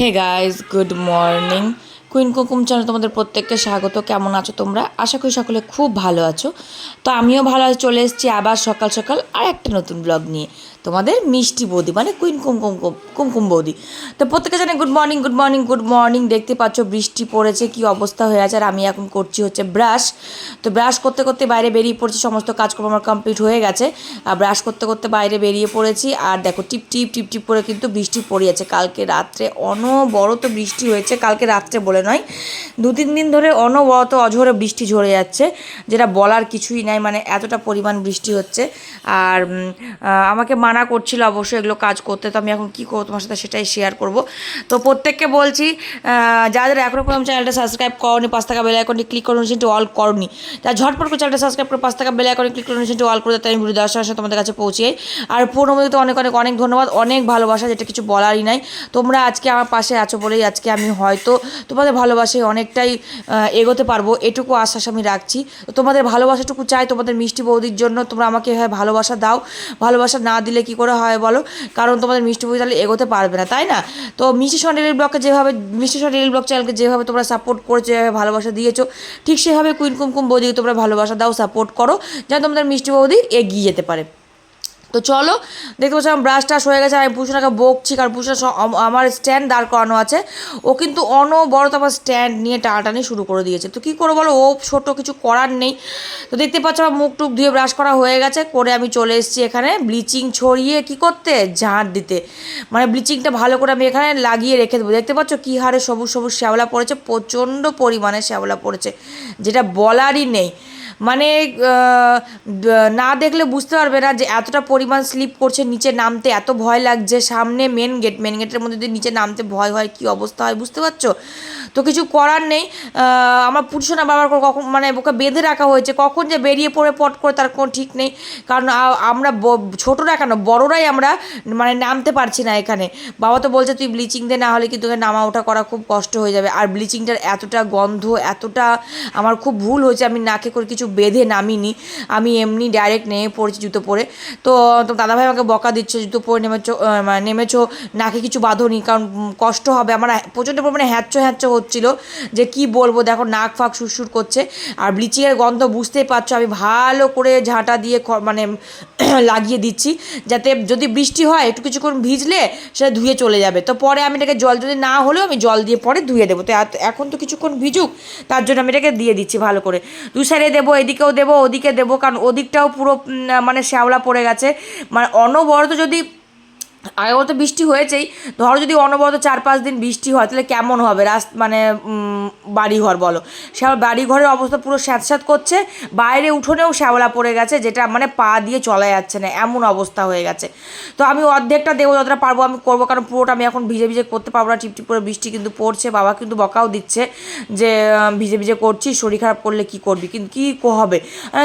Hey guys good morning queen Kumkum channel তোমাদের প্রত্যেককে স্বাগত। কেমন আছো তোমরা? আশা করি সকলে খুব ভালো আছো। তো আমিও ভালো চলে এসেছি আবার সকাল সকাল আর একটা নতুন ব্লগ নিয়ে। তোমাদের মিষ্টি বৌদি মানে কুইন কুমকুম কুমকুম বৌদি। তো প্রত্যেকে জানে good morning good morning good morning দেখতে পাচ্ছ বৃষ্টি পড়েছে, কি অবস্থা হয়ে আছে, আর আমি এখন করছি হচ্ছে ব্রাশ তো ব্রাশ করতে করতে বাইরে বেরিয়ে পড়েছি, সমস্ত কাজকর্ম আমার কমপ্লিট হয়ে গেছে। আর ব্রাশ করতে করতে বাইরে বেরিয়ে পড়েছি, আর দেখো টিপ টিপ টিপ টিপ করে কিন্তু বৃষ্টি পড়িয়েছে। কালকে রাত্রে অনবরত বৃষ্টি হয়েছে, কালকে রাত্রে বলে নয়, দু, তিন দিন ধরে অনবরত অঝরে বৃষ্টি ঝরে যাচ্ছে, যেটা বলার কিছুই নাই মানে এতটা পরিমাণ বৃষ্টি হচ্ছে। আর আমাকে মানা করছিল, অবশ্যই এগুলো কাজ করতে। তো আমি এখন কী করব তোমার সাথে সেটাই শেয়ার করব। তো প্রত্যেককে বলছি যাদের এখনও পর্যন্ত চ্যানেলটা সাবস্ক্রাইব করনি, পাঁচ টাকা বেল আইকনটি ক্লিক করুন সেটি অল করনি। তা ঝটপট করে চ্যানেলটা সাবস্ক্রাইব করে, পাঁচ টাকা বেল আইকনে ক্লিক করুন সেটি অল করে যাতে আমি ভিডিও সঙ্গে তোমাদের কাছে পৌঁছে। আর পুরোনো মধ্যে অনেক অনেক অনেক ধন্যবাদ, অনেক ভালোবাসা, যেটা কিছু বলারই নাই। তোমরা আজকে আমার পাশে আছো বলেই আজকে আমি হয়তো তোমাদের ভালোবাসায় অনেকটাই এগোতে পারব, এটুকু আশ্বাস আমি রাখছি। তোমাদের ভালোবাসাটুকু চাই তোমাদের মিষ্টি বৌদির জন্য, তোমরা আমাকে এভাবে ভালোবাসা দাও। ভালোবাসা না দিলে কি করে হয় বলো? কারণ তোমাদের মিষ্টি বৌদি তাহলে এগোতে পারবে না, তাই না? তো মিষ্টি সন্ডেলের ব্লগকে যেভাবে, মিষ্টি সন্ডেলের ব্লগ চ্যানেলকে যেভাবে তোমরা সাপোর্ট করেছ, যেভাবে ভালোবাসা দিয়েছ, ঠিক সেভাবে কুইন কুমকুম বৌদিকে তোমরা ভালোবাসা দাও সাপোর্ট করো, যেন তোমাদের মিষ্টি বৌদি এগিয়ে যেতে পারে। তো চলো, দেখতে পাচ্ছি আমার ব্রাশ টাশ হয়ে গেছে আমি পুষনাকে বকছি, কারণ পুষনা আমার স্ট্যান্ড দাঁড় করানো আছে। ও কিন্তু অন অনবরত আমার স্ট্যান্ড নিয়ে টানাটানি শুরু করে দিয়েছে। তো কী করে বলো, ও ছোট কিছু করার নেই। তো দেখতে পাচ্ছ আমার মুখ টুক ধুয়ে ব্রাশ করা হয়ে গেছে, করে আমি চলে এসেছি এখানে ব্লিচিং ছড়িয়ে কি করতে? ঝাঁট দিতে। মানে ব্লিচিংটা ভালো করে আমি এখানে লাগিয়ে রেখে দেবো। দেখতে পাচ্ছ কী হারে সবুজ সবুজ শ্যাওলা পড়েছে, প্রচণ্ড পরিমাণে শ্যাওলা পড়েছে, যেটা বলারই নেই। মানে না দেখলে বুঝতে পারবে না যে এতটা পরিমাণ স্লিপ করছে, নিচে নামতে এত ভয় লাগছে, সামনে মেন গেট মেন গেটের মধ্যে যদি নিচে নামতে ভয় হয়, কি অবস্থা হয়, বুঝতে পারছ? তো কিছু করার নেই। আমার আমার পুরুষনা বাবার কখন মানে ওকে বেঁধে রাখা হয়েছে। কখন যে বেরিয়ে পড়ে পট করে তার কোনো ঠিক নেই। কারণ আমরা ছোটরা কেন? বড়রাই আমরা মানে নামতে পারছি না এখানে। বাবা তো বলছে, তুই ব্লিচিং দে, না হলে কিন্তু তোকে নামা ওঠা করা খুব কষ্ট হয়ে যাবে। আর ব্লিচিংটার এতটা গন্ধ, এতটা আমার খুব ভুল হয়েছে। আমি নাকে করে কিছু বেঁধে নামিনি। আমি এমনি ডাইরেক্ট নেমে পড়েছি জুতো পরে। তো তো দাদাভাই আমাকে বকা দিচ্ছে জুতো পরে নেমেছো নেমেছো, নাকে কিছু বাঁধোনি কারণ কষ্ট হবে। আমার প্রচণ্ড পরিমাণে হ্যাচ্চো হ্যাচ্চো হচ্ছিল যে, কি বলব? দেখো, নাক ফাক সুরসুর করছে। আর ব্লিচিংয়ের গন্ধ বুঝতেই পারছ, আমি ভালো করে ঝাঁটা দিয়ে মানে লাগিয়ে দিচ্ছি, যাতে যদি বৃষ্টি হয়, একটু কিছুক্ষণ ভিজলে সেটা ধুয়ে চলে যাবে। তো পরে আমি এটাকে জল যদি না হলেও আমি জল দিয়ে পরে ধুয়ে দেবো। তো এখন তো কিছুক্ষণ ভিজুক, তার জন্য আমি এটাকে দিয়ে দিচ্ছি ভালো করে। দু সাইডে দেবো, এদিকেও দেবো, ওদিকে দেবো, কারণ ওদিকটাও পুরো মানে শ্যাওলা পড়ে গেছে। মানে অনবরত যদি আগেও তো বৃষ্টি হয়েছেই। ধরো যদি অনবরত চার পাঁচ দিন বৃষ্টি হয়, তাহলে কেমন হবে? রাস মানে বাড়িঘর বলো। শ্যাওলা বাড়িঘরের অবস্থা পুরো স্যাঁতস্যাঁত করছে, বাইরে উঠোনেও শ্যাওলা পড়ে গেছে, যেটা মানে পা দিয়ে চলা যাচ্ছে না, এমন অবস্থা হয়ে গেছে। তো আমি অর্ধেকটা দেবো, যতটা পারব আমি করব, কারণ পুরোটা আমি এখন ভিজে ভিজে করতে পারব না, টিপটিপ করে বৃষ্টি কিন্তু পড়ছে, বাবা কিন্তু বকাও দিচ্ছে যে ভিজে ভিজে করছিস শরীর খারাপ করলে কি করবি? কিন্তু কী হবে?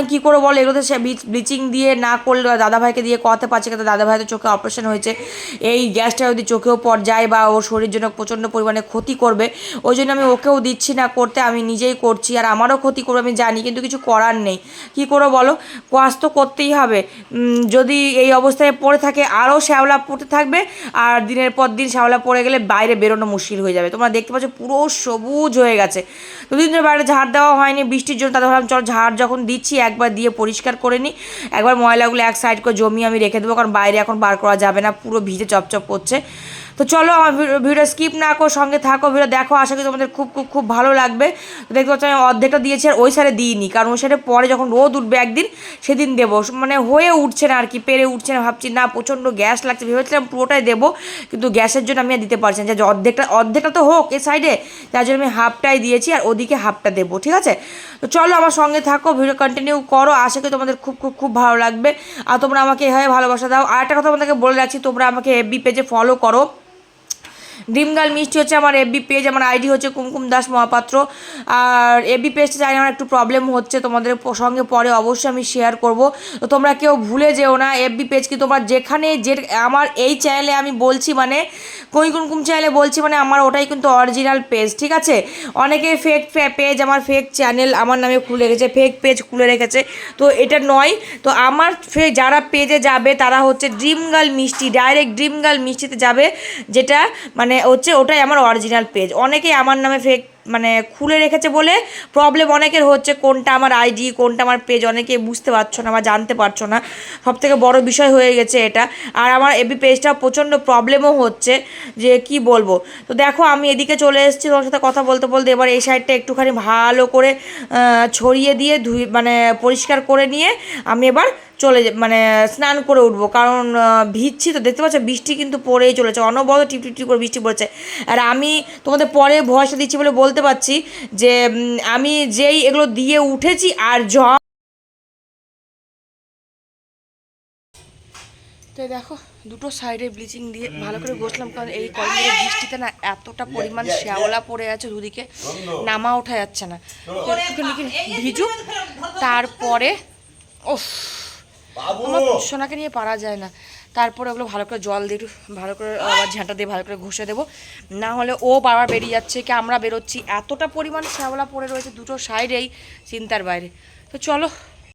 কী করে বলো এগুলোতে সে ব্লিচিং দিয়ে না করলে, দাদাভাইকে দিয়ে করাতে পারছে কিন্তু দাদাভাই তো চোখে অপারেশন হয়েছে এই গ্যাসটা যদি চোখেও পর যায় বা ওর শরীর জন্য প্রচণ্ড পরিমাণে ক্ষতি করবে, ওই জন্য আমি ওকেও দিচ্ছি না করতে, আমি নিজেই করছি আর আমারও ক্ষতি করবে, আমি জানি কিন্তু কিছু করার নেই। কি করে বলো? কাজ তো করতেই হবে। যদি এই অবস্থায় পড়ে থাকে, আরও শ্যাওলা পড়তে থাকবে আর দিনের পর দিন শ্যাওলা পড়ে গেলে বাইরে বেরোনো মুশকিল হয়ে যাবে। তোমরা দেখতে পাচ্ছ পুরো সবুজ হয়ে গেছে। দুদিন ধরে বাইরে ঝাড় দেওয়া হয়নি, বৃষ্টির জন্য, তাদের ভাবলাম চল ঝাড় যখন দিচ্ছি, একবার দিয়ে পরিষ্কার করে নিই। একবার ময়লাগুলো এক সাইড করে জমি আমি রেখে দেবো, কারণ বাইরে এখন বার করা যাবে না, পুরো ভিজে চপচপ করছে তো চলো আমার ভিডিও- স্কিপ না করো, সঙ্গে থাকো, ভিডিও দেখো, আশা করি তোমাদের খুব খুব খুব ভালো লাগবে। দেখতে পাচ্ছ আমি অর্ধেকটা দিয়েছি আর ওই সাইডে দিইনি, কারণ ওই সাইডে পরে যখন রোদ উঠবে একদিন, সেদিন দেবো। মানে হয়ে উঠছে না আর কি, পেরে উঠছে না, ভাবছি না, প্রচণ্ড গ্যাস লাগছে। ভেবেছিলাম পুরোটাই দেবো, কিন্তু গ্যাসের জন্য আমি আর দিতে পারছি না। যে অর্ধেকটা অর্ধেকটা তো হোক এ সাইডে তার জন্য আমি হাফটাই দিয়েছি আর ওদিকে হাফটা দেবো, ঠিক আছে? তো চলো আমার সঙ্গে থাকো, ভিডিও কন্টিনিউ করো, আশা করি তোমাদের খুব খুব খুব ভালো লাগবে। আর তোমরা আমাকে এভাবে ভালোবাসা দাও। আর একটা কথা তোমাদেরকে বলে রাখছি, তোমরা আমাকে এফবি পেজে ফলো করো। ড্রিম গার্ল মিষ্টি হচ্ছে আমার এফবি পেজ আমার আইডি হচ্ছে কুমকুম দাস মহাপাত্র। আর এফবি পেজটা জানি আমার একটু প্রবলেম হচ্ছে, তোমাদের সঙ্গে পরে অবশ্যই আমি শেয়ার করব। তো তোমরা কেউ ভুলে যেও না এফবি পেজ কি তোমরা যেখানে যে, আমার এই চ্যানেলে আমি বলছি মানে কই কুমকুম চ্যানেলে বলছি মানে আমার ওটাই কিন্তু অরিজিনাল পেজ ঠিক আছে? অনেকে ফেক পেজ আমার ফেক চ্যানেল আমার নামে খুলে রেখেছে ফেক পেজ খুলে রেখেছে। তো এটা নয়, তো আমার যারা পেজে যাবে, তারা হচ্ছে dream girl Mishti direct dream girl মিষ্টিতে যাবে, যেটা মানে মানে হচ্ছে ওটাই আমার অরিজিনাল পেজ অনেকেই আমার নামে ফেক মানে খুলে রেখেছে বলে প্রবলেম অনেকের হচ্ছে। কোনটা আমার আইডি কোনটা আমার পেজ অনেকে বুঝতে পারছ না বা জানতে পারছ না। সব থেকে বড় বিষয় হয়ে গেছে এটা। আর আমার এবি পেজটা প্রচণ্ড প্রবলেমও হচ্ছে যে কি বলব। তো দেখো, আমি এদিকে চলে এসেছি তোমার সাথে কথা বলতে বলতে। এবার এই সাইডটা একটুখানি ভালো করে ছড়িয়ে দিয়ে ধুই মানে পরিষ্কার করে নিয়ে আমি এবার চলে মানে স্নান করে উঠবো। কারণ ভিজছি তো, দেখতে পাচ্ছ বৃষ্টি কিন্তু পড়েই চলেছে। অনবরত টিপ টিপ করে বৃষ্টি পড়ছে। আর আমি তোমাদের পরে ভয়সা দিচ্ছি বলে বলতে পারছি যে আমি যেই এগুলো দিয়ে উঠেছি আর জ দেখো, দুটো সাইডে ব্লিচিং দিয়ে ভালো করে বসলাম কারণ এই কয়েকদিনের বৃষ্টিতে না এতটা পরিমাণ শ্যাওলা পড়ে আছে দুদিকে, নামা ওঠা যাচ্ছে না। একটুখানি ভিজুক, তারপরে ওফ আমার সোনাকে নিয়ে পারা যায় না। তারপরে ওগুলো ভালো করে জল দিয়ে ভালো করে আবার ঝাঁটা দিয়ে ভালো করে ঘষে দেবো। না হলে ও বাবা বেরিয়ে যাচ্ছে, কি আমরা বেরোচ্ছি। এতটা পরিমাণ শ্যাওলা পড়ে রয়েছে দুটো সাইডেই চিন্তার বাইরে। তো চলো